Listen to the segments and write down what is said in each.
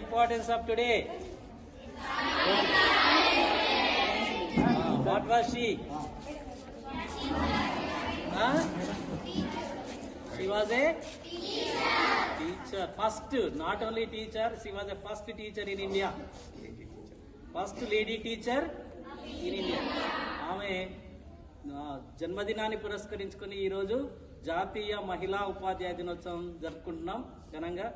Importance of today what was she she a teacher first not only teacher she was a first teacher in India first lady teacher in India ఆమె జన్మదినాన్ని పురస్కరించుకుని ఈరోజు జాతీయ మహిళా ఉపాధ్యాయ దినోత్సవం జరుపుకుంటున్నాం ఘనంగా.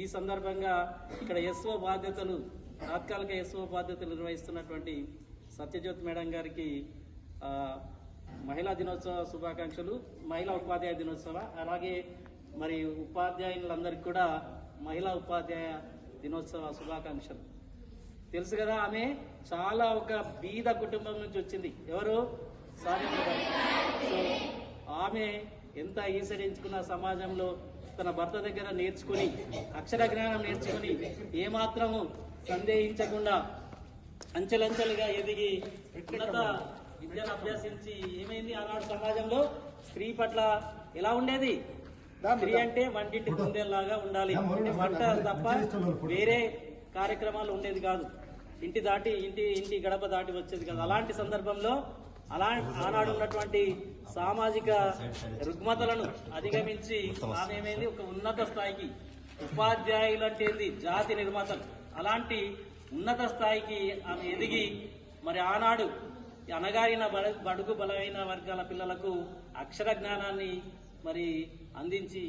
ఈ సందర్భంగా ఇక్కడ ఎస్ఓ బాధ్యతలు తాత్కాలిక ఎస్ఓ బాధ్యతలు నిర్వహిస్తున్నటువంటి సత్యజ్యోత్ మేడం గారికి మహిళా దినోత్సవ శుభాకాంక్షలు మహిళా ఉపాధ్యాయ దినోత్సవ అలాగే మరి ఉపాధ్యాయులందరికీ కూడా మహిళా ఉపాధ్యాయ దినోత్సవ శుభాకాంక్షలు. తెలుసు కదా ఆమె చాలా ఒక బీద కుటుంబం నుంచి వచ్చింది. ఎవరు? సాధించారు సో ఆమె ఎంత ఈసరించుకున్న సమాజంలో తన భర్త దగ్గర నేర్చుకుని అక్షర జ్ఞానం నేర్చుకుని ఏమాత్రము సందేహించకుండా అంచెలంచెలుగా ఎదిగి ఉన్నత విద్యను అభ్యసించి ఏమైంది? ఆనాడు సమాజంలో స్త్రీ పట్ల ఎలా ఉండేది? స్త్రీ అంటే వంటింటి కుందేలాగా ఉండాలి. వంట తప్ప వేరే కార్యక్రమాలు ఉండేది కాదు. ఇంటి దాటి ఇంటి ఇంటి గడప దాటి వచ్చేది కాదు. అలాంటి సందర్భంలో అలా ఆనాడు ఉన్నటువంటి సామాజిక రుగ్మతలను అధిగమించి ఆమె ఏమైంది? ఒక ఉన్నత స్థాయికి. ఉపాధ్యాయులు అంటే జాతి నిర్మాతలు. అలాంటి ఉన్నత స్థాయికి ఆమె ఎదిగి మరి ఆనాడు అనగారిన అణగారిన బడ- బడుగు బలమైన వర్గాల పిల్లలకు అక్షర జ్ఞానాన్ని మరి అందించి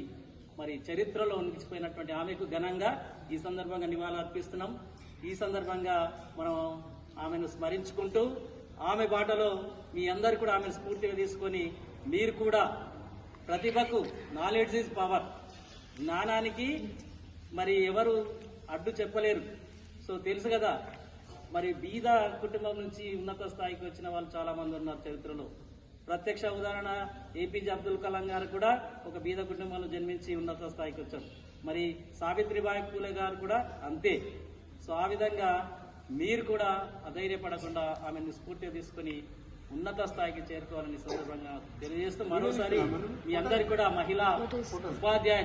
మరి చరిత్రలో ఉనికిపోయినటువంటి ఆమెకు ఘనంగా ఈ సందర్భంగా నివాళులు అర్పిస్తున్నాం ఈ సందర్భంగా మనం ఆమెను స్మరించుకుంటూ ఆమె బాటలో మీ అందరు కూడా ఆమెను స్ఫూర్తిగా తీసుకొని మీరు కూడా ప్రతిభకు నాలెడ్జ్ ఈజ్ పవర్ జ్ఞానానికి మరి ఎవరు అడ్డు చెప్పలేరు. సో తెలుసు కదా మరి బీద కుటుంబం నుంచి ఉన్నత స్థాయికి వచ్చిన వాళ్ళు చాలా మంది ఉన్నారు చరిత్రలో. ప్రత్యక్ష ఉదాహరణ ఏపీజే అబ్దుల్ కలాం గారు కూడా ఒక బీద కుటుంబంలో జన్మించి ఉన్నత స్థాయికి వచ్చారు. మరి సావిత్రిబాయి పూలే గారు కూడా అంతే. సో ఆ విధంగా మీరు కూడా అధైర్యపడకుండా ఆమెను స్ఫూర్తిగా తీసుకొని ఉన్నత స్థాయికి చేరుకోవాలని సందర్భంగా తెలియజేస్తూ మరోసారి మీ అందరికి కూడా మహిళా ఉపాధ్యాయ